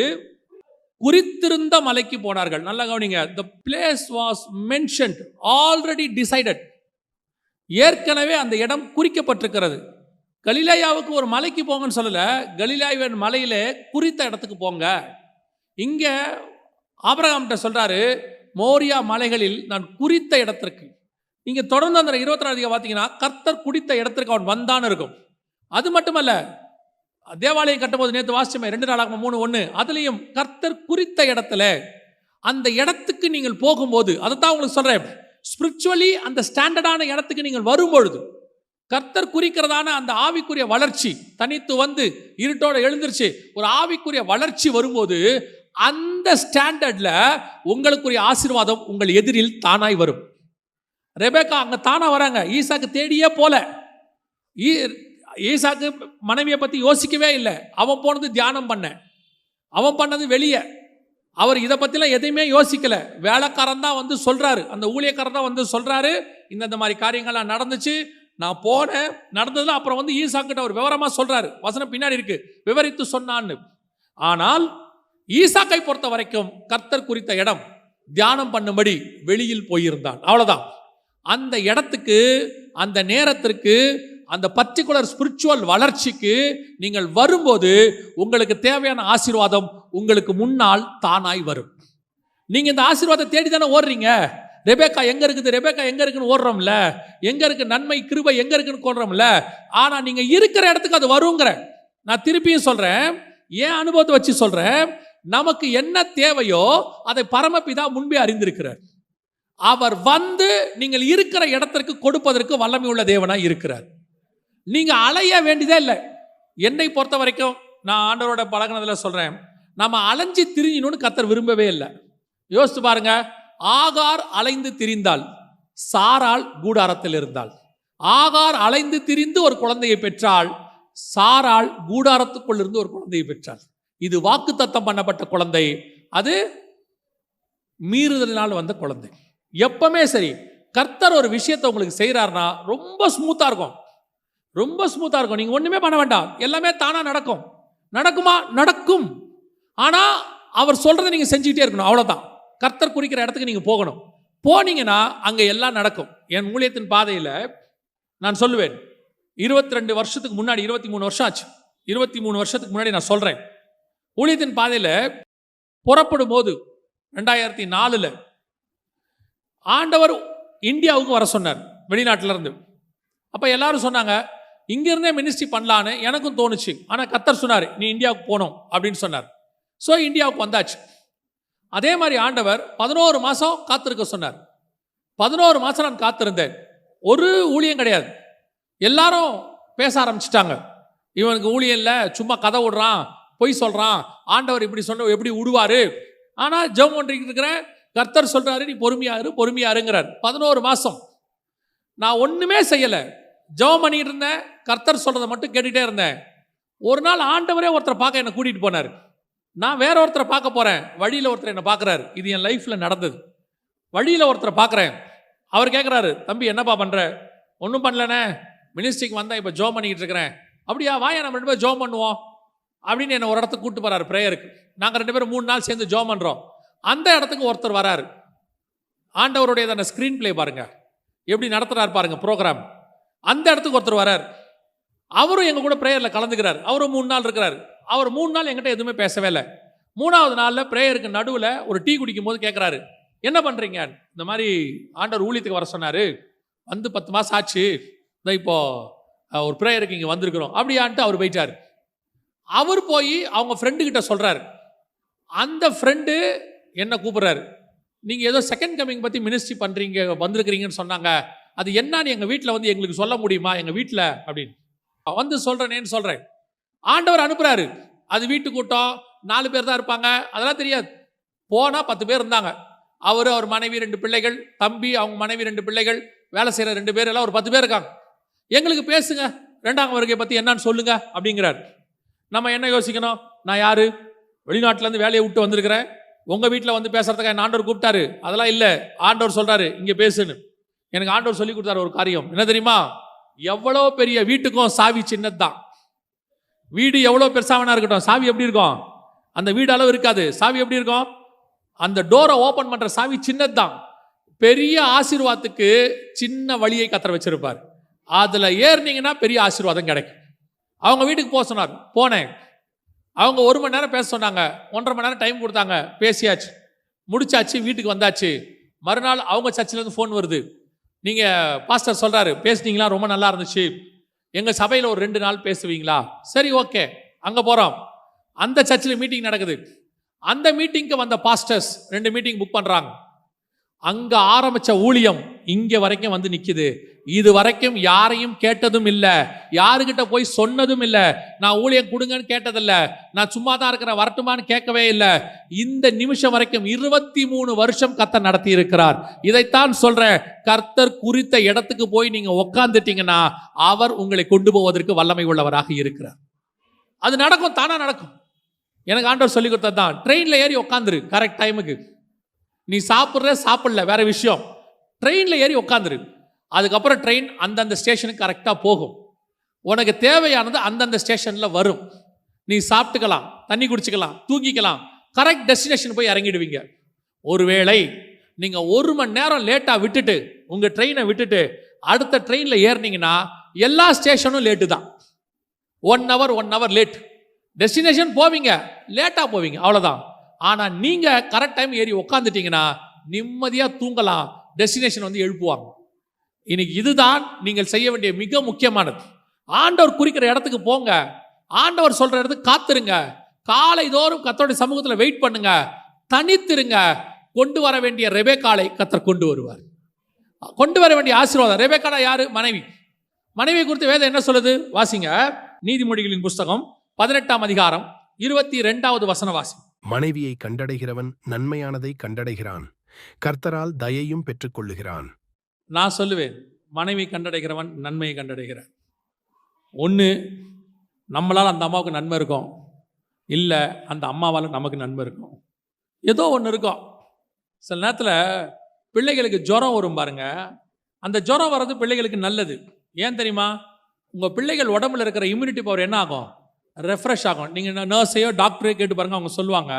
குறித்திருந்த மலைக்கு போனார்கள். நல்லா கவனிங்க. The place was mentioned already decided ஏற்கனவே அந்த இடம் குறிக்கப்பட்டிருக்கிறது. கலிலாயாவுக்கு ஒரு மலைக்கு போங்கன்னு சொல்லல. கலிலாயவன் மலையிலே குறித்த இடத்துக்கு போங்க. இங்கே ஆபரகாம்கிட்ட சொல்கிறாரு மோரியா மலைகளில் நான் குறித்த இடத்திற்கு இங்கே தொடர்ந்து அந்த இருபத்தி நாலு பார்த்தீங்கன்னா கர்த்தர் குறித்த இடத்திற்கு அவன் வந்தான்னு இருக்கும். அது மட்டுமல்ல தேவாலயம் கட்டும்போது நேற்று வாசிச்சமே ரெண்டு நாளாக மூணு ஒன்று அதுலேயும் கர்த்தர் குறித்த இடத்துல அந்த இடத்துக்கு நீங்கள் போகும்போது அதை தான் உங்களுக்கு சொல்கிறேன் ஸ்பிரிச்சுவலி அந்த ஸ்டாண்டர்டான இடத்துக்கு நீங்கள் வரும்பொழுது கர்த்தர் குறிக்கிறதான அந்த ஆவிக்குரிய வளர்ச்சி தனித்து வந்து இருட்டோட எழுந்திருச்சு ஒரு ஆவிக்குரிய வளர்ச்சி வரும்போது அந்த ஸ்டாண்டர்டில் உங்களுக்குரிய ஆசீர்வாதம் உங்கள் எதிரில் தானாய் வரும். ரெபேக்கா அங்க தானா வராங்க. ஈசாக்கு தேடியே போல. ஈ- ஈசாக்கு மனைவியை பத்தி யோசிக்கவே இல்லை. அவன் போனது தியானம் பண்ண. அவன் பண்ணது வெளியே. அவர் இதை பற்றிலாம் எதையுமே யோசிக்கல. வேலைக்காரன் தான் வந்து சொல்றாரு. அந்த ஊழியக்காரன் தான் வந்து சொல்றாரு. இந்த மாதிரி காரியங்கள்லாம் நடந்துச்சு. நான் போனேன். நடந்ததுல அப்புறம் வந்து ஈசாக்கிட்ட ஒரு விவரமா சொல்றாரு. வசனம் பின்னாடி இருக்கு. விவரித்து சொன்னான்னு. ஆனால் ஈசாக்கை பொறுத்த வரைக்கும் கர்த்தர் குறித்த இடம் தியானம் பண்ணும்படி வெளியில் போயிருந்தான். அவ்வளவுதான். அந்த இடத்துக்கு அந்த நேரத்திற்கு அந்த பர்டிகுலர் ஸ்பிரிச்சுவல் வளர்ச்சிக்கு நீங்கள் வரும்போது உங்களுக்கு தேவையான ஆசீர்வாதம் உங்களுக்கு முன்னால் தானாய் வரும். நீங்க இந்த ஆசீர்வாதத்தை தேடி தானே ஓடுறீங்க? ரெபேக்கா எங்க இருக்குது? ரெபேக்கா எங்க இருக்குன்னு ஓடுறோம்ல. எங்க இருக்கு? நன்மை கிருபை எங்க இருக்குன்னு ஓடுறோம்ல ஆனா நீங்க இருக்கிற இடத்துக்கு அது வருங்கிற. நான் திருப்பியும் சொல்றேன். ஏன் அனுபவத்தை வச்சு சொல்றேன். நமக்கு என்ன தேவையோ அதை பரமபிதா முன்பே அறிந்திருக்கிறார். அவர் வந்து நீங்கள் இருக்கிற இடத்திற்கு கொடுப்பதற்கு வல்லமை உள்ள தேவனாக இருக்கிறார். நீங்க அலைய வேண்டியதே இல்லை. என்னை பொறுத்த வரைக்கும் நான் ஆண்டவரோட பழகினதுல சொல்றேன். நம்ம அலைஞ்சு திரிஞ்சணும்னு கத்தர் விரும்பவே இல்லை. யோசித்து பாருங்க. ஆகார் அலைந்து திரிந்தாள் சாரால் கூடாரத்தில் இருந்தாள் ஆகார் அலைந்து திரிந்து ஒரு குழந்தையை பெற்றாள் சாரால் கூடாரத்துக்குள் இருந்து ஒரு குழந்தையை பெற்றாள் இது வாக்குத்தத்தம் பண்ணப்பட்ட குழந்தை. அது மீறுதலினால் வந்த குழந்தை. எப்பவுமே சரி. கர்த்தர் ஒரு விஷயத்தை உங்களுக்கு செய்கிறாருன்னா ரொம்ப ஸ்மூத்தாக இருக்கும். ரொம்ப ஸ்மூத்தாக இருக்கும். நீங்கள் ஒன்றுமே பண்ண வேண்டாம். எல்லாமே தானாக நடக்கும். நடக்குமா? நடக்கும். ஆனால் அவர் சொல்கிறத நீங்கள் செஞ்சுக்கிட்டே இருக்கணும். அவ்வளோதான் கர்த்தர் குறிக்கிற இடத்துக்கு நீங்கள் போகணும். போனீங்கன்னா அங்கே எல்லாம் நடக்கும். என் ஊழியத்தின் பாதையில் நான் சொல்லுவேன். இருபத்தி ரெண்டு வருஷத்துக்கு முன்னாடி இருபத்தி மூணு வருஷம் ஆச்சு. இருபத்தி மூணு வருஷத்துக்கு முன்னாடி நான் சொல்கிறேன் ஊழியத்தின் பாதையில் புறப்படும் போது ரெண்டாயிரத்தி நாலில் ஆண்டவர் இந்தியாவுக்கு வர சொன்னார் வெளிநாட்டிலேருந்து. அப்போ எல்லாரும் சொன்னாங்க இங்கேருந்தே மினிஸ்ட்ரி பண்ணலான்னு எனக்கும் தோணுச்சு. ஆனால் கத்தர் சொன்னார் நீ இந்தியாவுக்கு போகணும் அப்படின்னு சொன்னார். ஸோ இந்தியாவுக்கு வந்தாச்சு. அதே மாதிரி ஆண்டவர் பதினோரு மாதம் காத்திருக்க சொன்னார். பதினோரு மாதம் நான் காத்திருந்தேன். ஒரு ஊழியம் கிடையாது. எல்லாரும் பேச ஆரம்பிச்சிட்டாங்க. இவனுக்கு ஊழியம் இல்லை சும்மா கதை விடுறான் பொய் சொல்கிறான் ஆண்டவர் இப்படி சொன்ன எப்படி விடுவார் ஆனால் ஜெபம் பண்ணிட்டு இருக்கிறேன் கர்த்தர் சொல்கிறாரு நீ பொறுமையாரு பொறுமையாருங்கிறார். பதினோரு மாதம் நான் ஒன்றுமே செய்யலை. ஜெபம் பண்ணிட்டு இருந்தேன் கர்த்தர் சொல்கிறத மட்டும் கேட்டுகிட்டே இருந்தேன். ஒரு நாள் ஆண்டவரே ஒருத்தரை பார்க்க என்னை கூட்டிகிட்டு போனார். நான் வேற ஒருத்தரை பார்க்க போகிறேன் வழியில் ஒருத்தர் என்னை பார்க்குறாரு. இது என் லைஃப்பில் நடந்தது. வழியில் ஒருத்தரை பார்க்குறேன். அவர் கேட்குறாரு தம்பி என்னப்பா பண்ணுற ஒன்றும் பண்ணலண்ணே. மினிஸ்ட்ரிக்கு வந்தேன் இப்போ ஜோம் பண்ணிக்கிட்டு இருக்கிறேன். அப்படியா வாயா நம்ம ரெண்டு பேரும் ஜோம் பண்ணுவோம். அப்படின்னு என்னை ஒரு இடத்துக்கு கூப்பிட்டு போகிறாரு ப்ரேயருக்கு நாங்கள் ரெண்டு பேரும் மூணு நாள் சேர்ந்து ஜோம் பண்ணுறோம் அந்த இடத்துக்கு ஒருத்தர் வராரு. ஆண்டவருடைய அந்த ஸ்க்ரீன் பிளே பாருங்க. எப்படி நடத்துறாரு பாருங்க ப்ரோக்ராம் அந்த இடத்துக்கு ஒருத்தர் வரார். அவரும் எங்க கூட ப்ரேயரில் கலந்துக்கிறார். அவரும் மூணு நாள் இருக்கிறார். அவர் மூணு நாள் எங்கிட்ட எதுவுமே பேசவே இல்லை. மூணாவது நாளில் ப்ரேயருக்கு நடுவில் ஒரு டீ குடிக்கும் போது கேட்குறாரு என்ன பண்ணுறீங்க இந்த மாதிரி ஆண்டவர் ஊழியத்துக்கு வர சொன்னார். வந்து பத்து மாதம் ஆச்சு. இந்த இப்போ ஒரு ப்ரேயருக்கு இங்கே வந்திருக்கிறோம். அப்படியான்ட்டு அவர் போயிட்டார். அவர் போய் அவங்க ஃப்ரெண்டுக்கிட்ட சொல்கிறார் சொல்கிறாரு அந்த ஃப்ரெண்டு என்ன கூப்பிட்றாரு? நீங்கள் ஏதோ செகண்ட் கமிங் பற்றி மினிஸ்ட்ரி பண்ணுறீங்க வந்திருக்கிறீங்கன்னு சொன்னாங்க. அது என்னன்னு எங்கள் வீட்டில் வந்து எங்களுக்கு சொல்ல முடியுமா? எங்கள் வீட்டில் அப்படின்னு. வந்து சொல்கிறேனேன்னு சொல்கிறேன் ஆண்டவர் அனுப்புகிறாரு அது வீட்டு கூட்டம் நாலு பேர் தான் இருப்பாங்க. அதெல்லாம் தெரியாது. போனால் பத்து பேர் இருந்தாங்க. அவர் அவர் மனைவி ரெண்டு பிள்ளைகள் தம்பி அவங்க மனைவி ரெண்டு பிள்ளைகள் வேலை செய்கிற ரெண்டு பேர் எல்லாம் ஒரு பத்து பேர் இருக்காங்க. எங்களுக்கு பேசுங்க. ரெண்டாம் வருகை பற்றி என்னன்னு சொல்லுங்க அப்படிங்கிறார். நம்ம என்ன யோசிக்கணும்? நான் யார்? வெளிநாட்டிலேருந்து வேலையை விட்டு வந்திருக்கிறேன். உங்கள் வீட்டில் வந்து பேசுறதுக்காக என்ன ஆண்டவர் கூப்பிட்டாரு? அதெல்லாம் இல்லை. ஆண்டவர் சொல்கிறாரு இங்கே பேசுன்னு. எனக்கு ஆண்டவர் சொல்லி கொடுத்தாரு ஒரு காரியம். என்ன தெரியுமா? எவ்வளோ பெரிய வீட்டுக்கும் சாவி சின்னது தான். வீடு எவ்வளோ பெருசாவனா இருக்கட்டும். சாவி எப்படி இருக்கும்? அந்த வீடு அளவு இருக்காது. சாவி எப்படி இருக்கும்? அந்த டோரை ஓப்பன் பண்ணுற சாவி சின்னது தான். பெரிய ஆசீர்வாதத்துக்கு சின்ன வழியை கத்தர வச்சிருப்பார். அதில் ஏறினீங்கன்னா பெரிய ஆசீர்வாதம் கிடைக்கும். அவங்க வீட்டுக்கு போக சொன்னார். போனேன். அவங்க ஒரு மணி நேரம் பேச சொன்னாங்க. ஒன்றரை மணி நேரம் டைம் கொடுத்தாங்க. பேசியாச்சு. முடிச்சாச்சு வீட்டுக்கு வந்தாச்சு. மறுநாள் அவங்க சர்ச்சிலேருந்து ஃபோன் வருது. நீங்கள் பாஸ்டர் சொல்கிறாரு பேசுனீங்களா? ரொம்ப நல்லா இருந்துச்சு. எங்கள் சபையில் ஒரு ரெண்டு நாள் பேசுவீங்களா? சரி ஓகே அங்கே போகிறோம் அந்த சர்ச்சில் மீட்டிங் நடக்குது. அந்த மீட்டிங்க்கு வந்த பாஸ்டர்ஸ் ரெண்டு மீட்டிங் புக் பண்ணுறாங்க அங்கே ஆரம்பிச்ச ஊழியம் இங்கே வரைக்கும் வந்து நிற்குது இது வரைக்கும் யாரையும் கேட்டதும் இல்லை. யாருக்கிட்ட போய் சொன்னதும் இல்லை. நான் ஊழியம் கொடுங்கன்னு கேட்டதில்ல. நான் சும்மா தான் இருக்கிற வரட்டுமான்னு கேட்கவே இல்லை. இந்த நிமிஷம் வரைக்கும் இருபத்தி மூணு வருஷம் கத்த நடத்தி இருக்கிறார் இதைத்தான் சொல்றேன். கர்த்தர் குறித்த இடத்துக்கு போய் நீங்க உக்காந்துட்டீங்கன்னா அவர் உங்களை கொண்டு போவதற்கு வல்லமை உள்ளவராக இருக்கிறார். அது நடக்கும் தானா நடக்கும். எனக்கு ஆண்டவர் சொல்லி கொடுத்தது தான் ட்ரெயினில் ஏறி உக்காந்துரு கரெக்ட் டைமுக்கு நீ சாப்பிட்ற சாப்பிடல வேற விஷயம். ட்ரெயினில் ஏறி உக்காந்துரு. அதுக்கப்புறம் ட்ரெயின் அந்தந்த ஸ்டேஷனுக்கு கரெக்டாக போகும். உனக்கு தேவையானது அந்தந்த ஸ்டேஷனில் வரும். நீ சாப்பிட்டுக்கலாம் தண்ணி குடிச்சுக்கலாம் தூங்கிக்கலாம். கரெக்ட் டெஸ்டினேஷன் போய் இறங்கிடுவீங்க. ஒருவேளை நீங்கள் ஒரு மணி நேரம் லேட்டாக விட்டுட்டு உங்கள் ட்ரெயினை விட்டுட்டு அடுத்த ட்ரெயினில் ஏறினீங்கன்னா எல்லா ஸ்டேஷனும் லேட்டு தான். One hour one hour late destination போவீங்க லேட்டாக போவீங்க அவ்வளோதான் ஆனால் நீங்கள் கரெக்ட் டைம் ஏறி உக்காந்துட்டீங்கன்னா நிம்மதியாக தூங்கலாம். டெஸ்டினேஷன் வந்து எழுப்புவாங்க. இன்னைக்கு இதுதான் நீங்கள் செய்ய வேண்டிய மிக முக்கியமானது. ஆண்டவர் குறிக்கிற இடத்துக்கு போங்க. ஆண்டவர் சொல்ற இடத்துக்கு காத்துருங்க. காலை தோறும் கத்தருடைய சமூகத்தில் வெயிட் பண்ணுங்க. தனித்திருங்க. கொண்டு வர வேண்டிய ரெபேக்காலை கத்தர் கொண்டு வருவார். கொண்டு வர வேண்டிய ஆசீர்வாதம். ரெபேக்காலா யாரு? மனைவி. மனைவி குறித்து வேதம் என்ன சொல்லுது? வாசிங்க. நீதிமொழிகளின் புஸ்தகம் பதினெட்டாம் அதிகாரம் இருபத்தி ரெண்டாவது வசன வாசி. மனைவியை கண்டடைகிறவன் நன்மையானதை கண்டடைகிறான். கர்த்தரால் தயையும் பெற்றுக்கொள்ளுகிறான். நான் சொல்லுவேன் மனைவி கண்டடைகிறவன் நன்மையை கண்டடைகிறான். ஒன்று நம்மளால் அந்த அம்மாவுக்கு நன்மை இருக்கும். இல்லை அந்த அம்மாவால் நமக்கு நன்மை இருக்கும். ஏதோ ஒன்று இருக்கும். சில நேரத்தில் பிள்ளைகளுக்கு ஜுரம் வரும் பாருங்க. அந்த ஜுரம் வர்றது பிள்ளைகளுக்கு நல்லது. ஏன் தெரியுமா? உங்கள் பிள்ளைகள் உடம்புல இருக்கிற இம்யூனிட்டி பவர் என்ன ஆகும்? ரெஃப்ரெஷ் ஆகும். நீங்கள் நர்ஸையோ டாக்டரையோ கேட்டு பாருங்க அவங்க சொல்லுவாங்க.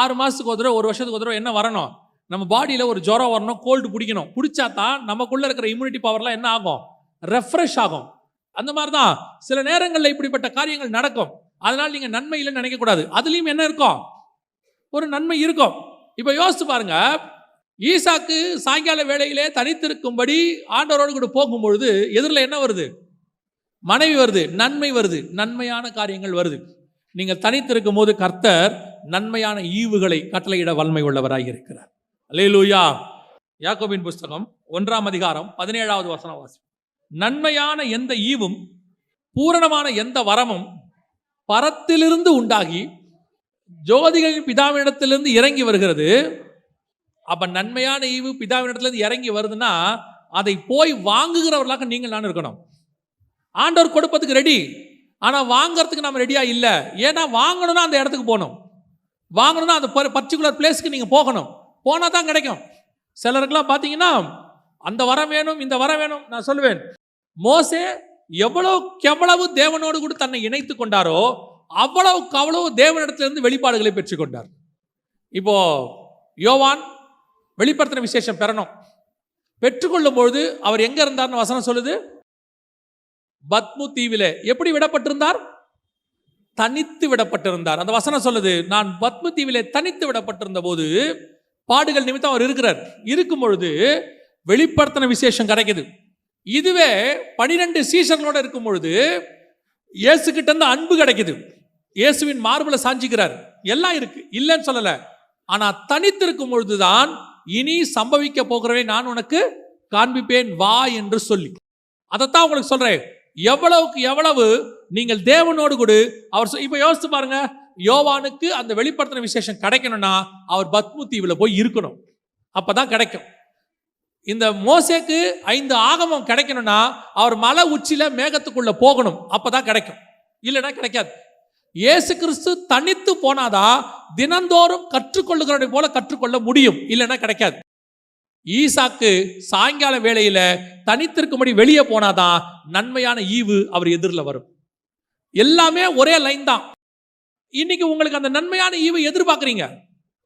ஆறு மாதத்துக்கு ஒரு தடவை ஒரு வருஷத்துக்கு ஒரு தடவை என்ன வரணும்? நம்ம பாடியில் ஒரு ஜுரம் வரணும் கோல்டு பிடிக்கணும். பிடிச்சா தான் நமக்குள்ளே இருக்கிற இம்யூனிட்டி பவர்லாம் என்ன ஆகும்? ரெஃப்ரெஷ் ஆகும். அந்த மாதிரி தான் சில நேரங்களில் இப்படிப்பட்ட காரியங்கள் நடக்கும். அதனால் நீங்கள் நன்மை இல்லைன்னு நினைக்கக்கூடாது அதுலேயும் என்ன இருக்கும்? ஒரு நன்மை இருக்கும். இப்போ யோசித்து பாருங்க. ஈசாக்கு சாயங்கால வேளையிலே தனித்திருக்கும்படி ஆண்டவரோடு கூட போகும்பொழுது எதிரில் என்ன வருது? மனைவி வருது நன்மை வருது நன்மையான காரியங்கள் வருது. நீங்கள் தனித்திருக்கும் போது கர்த்தர் நன்மையான ஈவுகளை கட்டளையிட வன்மை உள்ளவராக இருக்கிறார். அலேலூயா யாக்கோபின் புஸ்தகம் ஒன்றாம் அதிகாரம் பதினேழாவது வசன வாசி நன்மையான எந்த ஈவும் பூரணமான எந்த வரமும் பரத்திலிருந்து உண்டாகி ஜோதிகளின் பிதாவினிடத்திலிருந்து இறங்கி வருகிறது. அப்ப நன்மையான ஈவு பிதாவினிடத்திலிருந்து இறங்கி வருதுன்னா அதை போய் வாங்குகிறவர்களாக நீங்கள் நான் இருக்கணும். ஆண்டவர் கொடுப்பதுக்கு ரெடி ஆனா வாங்குறதுக்கு நம்ம ரெடியா இல்லை. ஏன்னா வாங்கணும்னா அந்த இடத்துக்கு போகணும். வாங்கணும்னா அந்த பர்டிகுலர் பிளேஸ்க்கு நீங்க போகணும். போனால் தான் கிடைக்கும். சிலருக்குலாம் பார்த்தீங்கன்னா அந்த வரம் வேணும் இந்த வரம் வேணும் நான் சொல்லுவேன். மோசே எவ்வளோ கெவ்வளவு தேவனோடு கூட தன்னை இணைத்து கொண்டாரோ அவ்வளவு கவ்வளவு தேவனிடத்திலிருந்து வெளிப்பாடுகளை பெற்றுக்கொண்டார் இப்போ யோவான் வெளிப்படுத்தின விசேஷம் பெறணும். பெற்றுக்கொள்ளும் பொழுது அவர் எங்க இருந்தார்னு வசனம் சொல்லுது? பத்மு தீவிலே. எப்படி விடப்பட்டிருந்தார்? தனித்து விடப்பட்டிருந்தார். அந்த வசனம் சொல்லுது நான் பத்மு தீவிலே தனித்து விடப்பட்டிருந்த போது பாடுகள் நிமித்தம் அவர் இருக்கிறார். இருக்கும் பொழுது வெளிப்படுத்தின விசேஷம் கிடைக்குது. இதுவே பனிரெண்டு சீசர்களோட இருக்கும் பொழுது இயேசுகிட்ட இருந்து அன்பு கிடைக்குது. இயேசுவின் மார்பில் சாஞ்சிக்கிறார். எல்லாம் இருக்கு. இல்லைன்னு சொல்லலை. ஆனால் தனித்திருக்கும் பொழுதுதான் இனி சம்பவிக்க போகிறவை நான் உனக்கு காண்பிப்பேன் வா என்று சொல்லி. அதைத்தான் உங்களுக்கு சொல்றேன். எவ்வளவுக்கு எவ்வளவு நீங்கள் தேவனோடு கூட. அவர் இப்போ யோசித்து யோசிச்சு பாருங்க. யோவானுக்கு அந்த வெளிப்படுத்தின விசேஷம் கிடைக்கணும்னா அவர் பத்மு தீவில் போய் இருக்கணும். அப்போ தான் கிடைக்கும். இந்த மோசேக்கு ஐந்து ஆகமம் கிடைக்கணும்னா அவர் மலை உச்சியில் மேகத்துக்குள்ள போகணும். அப்போ தான் கிடைக்கும். இல்லைன்னா கிடைக்காது. இயேசு கிறிஸ்து தனித்து போனாதான் தினந்தோறும் கற்றுக்கொள்ளுகிறதை போல கற்றுக்கொள்ள முடியும். இல்லைன்னா கிடைக்காது. ஈசாக்கு சாயங்கால வேளையில தனித்திருக்கும்படி வெளியே போனாதான் நன்மையான ஈவு அவர் எதிரில் வரும். எல்லாமே ஒரே லைன் தான். இன்னைக்கு உங்களுக்கு அந்த நன்மையான ஈவை எதிர்பார்க்குறீங்க.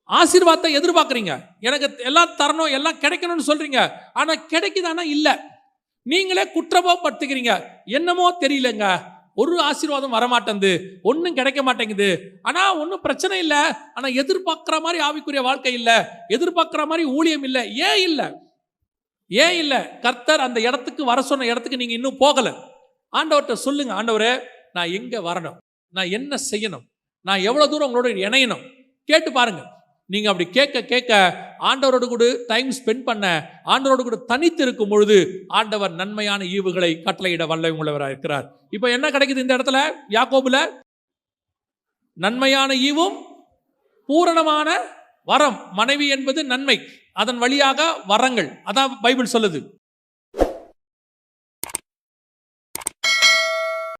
ஆசீர்வாதத்தை எதிர்பார்க்குறீங்க. எனக்கு எல்லாம் தரணும் எல்லாம் கிடைக்கணும்னு சொல்கிறீங்க ஆனால் கிடைக்குதானா? இல்லை. நீங்களே குற்றமோ படுத்துக்கிறீங்க என்னமோ தெரியலங்க. ஒரு ஆசீர்வாதம் வரமாட்டேங்குது. ஒன்றும் கிடைக்க மாட்டேங்குது. ஆனால் ஒன்றும் பிரச்சனை இல்லை. ஆனால் எதிர்பார்க்குற மாதிரி ஆவிக்குரிய வாழ்க்கை இல்லை. எதிர்பார்க்குற மாதிரி ஊழியம் இல்லை. ஏன் இல்லை? ஏன் இல்லை? கர்த்தர் அந்த இடத்துக்கு வர சொன்ன இடத்துக்கு நீங்கள் இன்னும் போகலை. ஆண்டவர்கிட்ட சொல்லுங்க. ஆண்டவரே நான் எங்கே வரணும்? நான் என்ன செய்யணும்? நான் எவ்வளோ தூரம் உங்களோட இணையணும்? கேட்டு பாருங்கள் நீங்கள் அப்படி கேட்க கேட்க ஆண்டவரோடு கூட டைம் ஸ்பெண்ட் பண்ண ஆண்டவரோடு கூட தனித்து இருக்கும் பொழுது ஆண்டவர் நன்மையான ஈவுகளை கட்டளையிட வல்ல உள்ளவராக இருக்கிறார். இப்போ என்ன கிடைக்குது இந்த இடத்துல? யாக்கோபுல? நன்மையான ஈவும் பூரணமான வரம். மனைவி என்பது நன்மை. அதன் வழியாக வரங்கள். அதான் பைபிள் சொல்லுது.